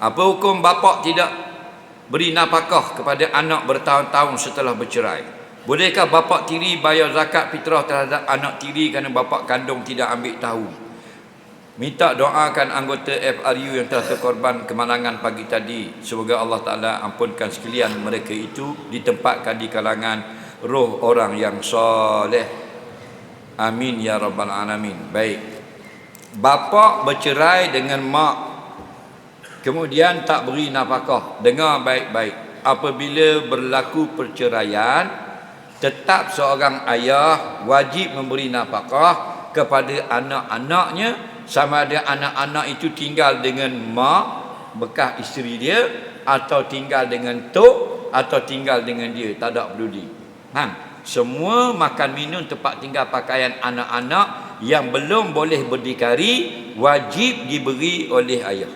Apa hukum bapak tidak beri nafkah kepada anak bertahun-tahun setelah bercerai? Bolehkah bapak tiri bayar zakat fitrah terhadap anak tiri kerana bapak kandung tidak ambil tahu? Minta doakan anggota FRU yang telah terkorban kemalangan pagi tadi. Semoga Allah Ta'ala ampunkan sekalian mereka itu ditempatkan di kalangan roh orang yang soleh. Amin ya rabbal alamin. Baik. Bapa bercerai dengan mak kemudian tak beri nafkah. Dengar baik-baik. Apabila berlaku perceraian, tetap seorang ayah wajib memberi nafkah kepada anak-anaknya sama ada anak-anak itu tinggal dengan mak bekas isteri dia atau tinggal dengan tok atau tinggal dengan dia tak ada peduli. Ha, semua makan minum tempat tinggal pakaian anak-anak yang belum boleh berdikari wajib diberi oleh ayah.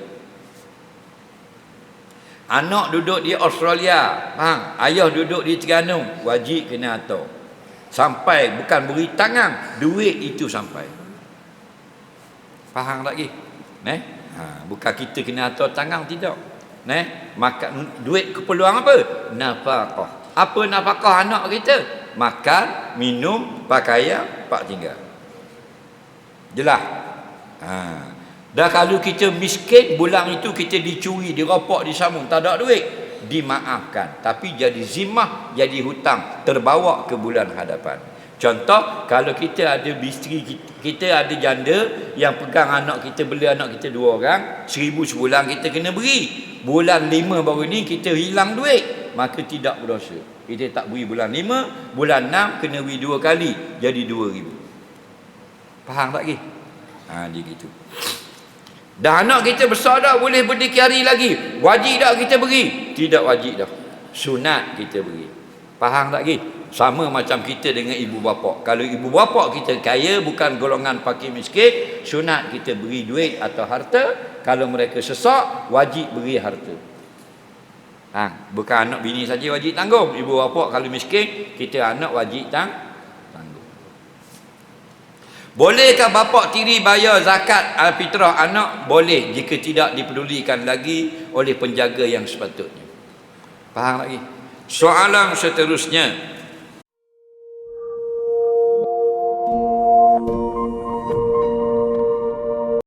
Anak duduk di Australia, ha, ayah duduk di Terengganu, wajib kena atur. Sampai bukan beri tangan, duit itu sampai. Faham lagi? Neh? Ha, bukan kita kena atur tangan tidak. Neh, makan duit keperluan apa? Nafkah. Apa nafkah anak kita? Makan, minum, pakaian, pak tinggal. Jelas? Ha. Dah kalau kita miskin bulan itu kita dicuri, dirapok, disambung, tak ada duit, dimaafkan. Tapi jadi zimah, jadi hutang, terbawa ke bulan hadapan. Contoh, kalau kita ada isteri, kita ada janda yang pegang anak kita, beli anak kita dua orang, seribu sebulan kita kena beri. Bulan lima baru ni kita hilang duit, maka tidak berdosa. Kita tak beri bulan lima, bulan enam kena beri dua kali, jadi dua ribu. Faham tak lagi? Ha, dia gitu. Dah anak kita besar dah boleh berdikari lagi. Wajib tak kita beri? Tidak wajib dah. Sunat kita beri. Faham tak lagi? Sama macam kita dengan ibu bapa. Kalau ibu bapa kita kaya bukan golongan fakir miskin, sunat kita beri duit atau harta. Kalau mereka sesak, wajib beri harta. Ha, bukan anak bini saja wajib tanggung. Ibu bapa kalau miskin, kita anak wajib tang tanggung. Bolehkah bapa tiri bayar zakat al-fitrah anak? Boleh jika tidak dipedulikan lagi oleh penjaga yang sepatutnya. Faham lagi? Soalan seterusnya,